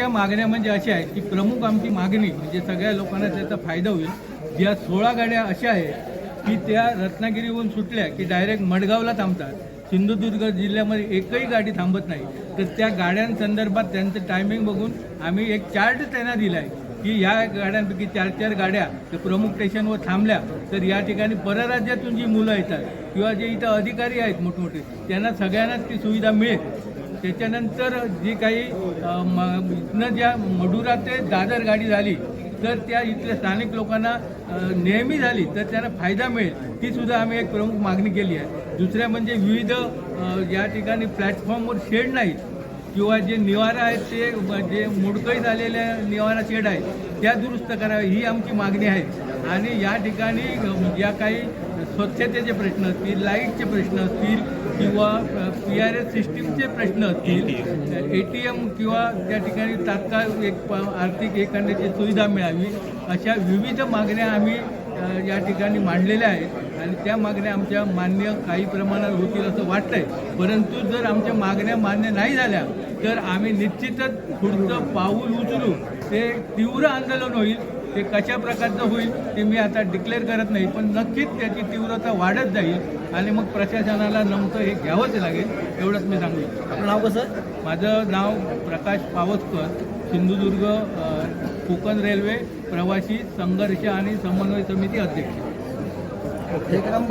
मुख्य मागण्या म्हणजे अशा आहेत की प्रमुख आमची मागणी म्हणजे सगळ्या लोकांना त्याचा फायदा होईल. ज्या सोळा गाड्या अशा आहेत की त्या रत्नागिरीहून सुटल्या की डायरेक्ट मडगावला थांबतात. सिंधुदुर्ग जिल्ह्यामध्ये एकही गाडी थांबत नाही. तर त्या गाड्यांसंदर्भात त्यांचं टायमिंग बघून आम्ही एक चार्ट त्यांना दिला आहे की ह्या गाड्यांपैकी चार चार गाड्या त्या प्रमुख स्टेशनवर थांबल्या तर या ठिकाणी परराज्यातून जी मुलं येतात किंवा जे इथं अधिकारी आहेत मोठमोठे त्यांना सगळ्यांनाच ती सुविधा मिळेल. त्याच्यानंतर जी काही म- इथनं ज्या मडुरा ते दादर गाडी झाली तर त्या इथल्या स्थानिक लोकांना नेहमी झाली तर त्यांना फायदा मिळेल. ती सुद्धा आम्ही एक प्रमुख मागणी केली आहे. दुसऱ्या म्हणजे विविध या ठिकाणी प्लॅटफॉर्मवर शेड नाहीत किंवा जे निवारा आहेत ते जे मोडकळी झालेल्या निवारा शेड आहेत त्या दुरुस्त कराव्या ही आमची मागणी आहे. आणि या ठिकाणी ज्या काही स्वच्छतेचे प्रश्न असतील लाईटचे प्रश्न असतील किंवा पी आर एस सिस्टीमचे प्रश्न असतील ए टी एम. किंवा त्या ठिकाणी तात्काळ एक प- आर्थिक करण्याची सुविधा मिळावी अशा विविध मागण्या आम्ही या ठिकाणी मांडलेल्या आहेत. आणि त्या मागण्या आमच्या मान्य काही प्रमाणात होतील असं वाटतंय. परंतु जर आमच्या मागण्या मान्य नाही झाल्या तर आम्ही निश्चितच पुढचं पाऊल उचलू. ते तीव्र आंदोलन होईल. ते कशा प्रकारचं होईल ते मी आता डिक्लेअर करत नाही पण नक्कीच त्याची तीव्रता वाढत जाईल आणि मग प्रशासनाला नमतं हे घ्यावंच लागेल एवढंच मी सांगू. आपलं नाव कसं? माझं नाव प्रकाश पावसकर सिंधुदुर्ग कोकण रेल्वे प्रवासी संघर्ष आणि समन्वय समिती अध्यक्ष. एक नंबर.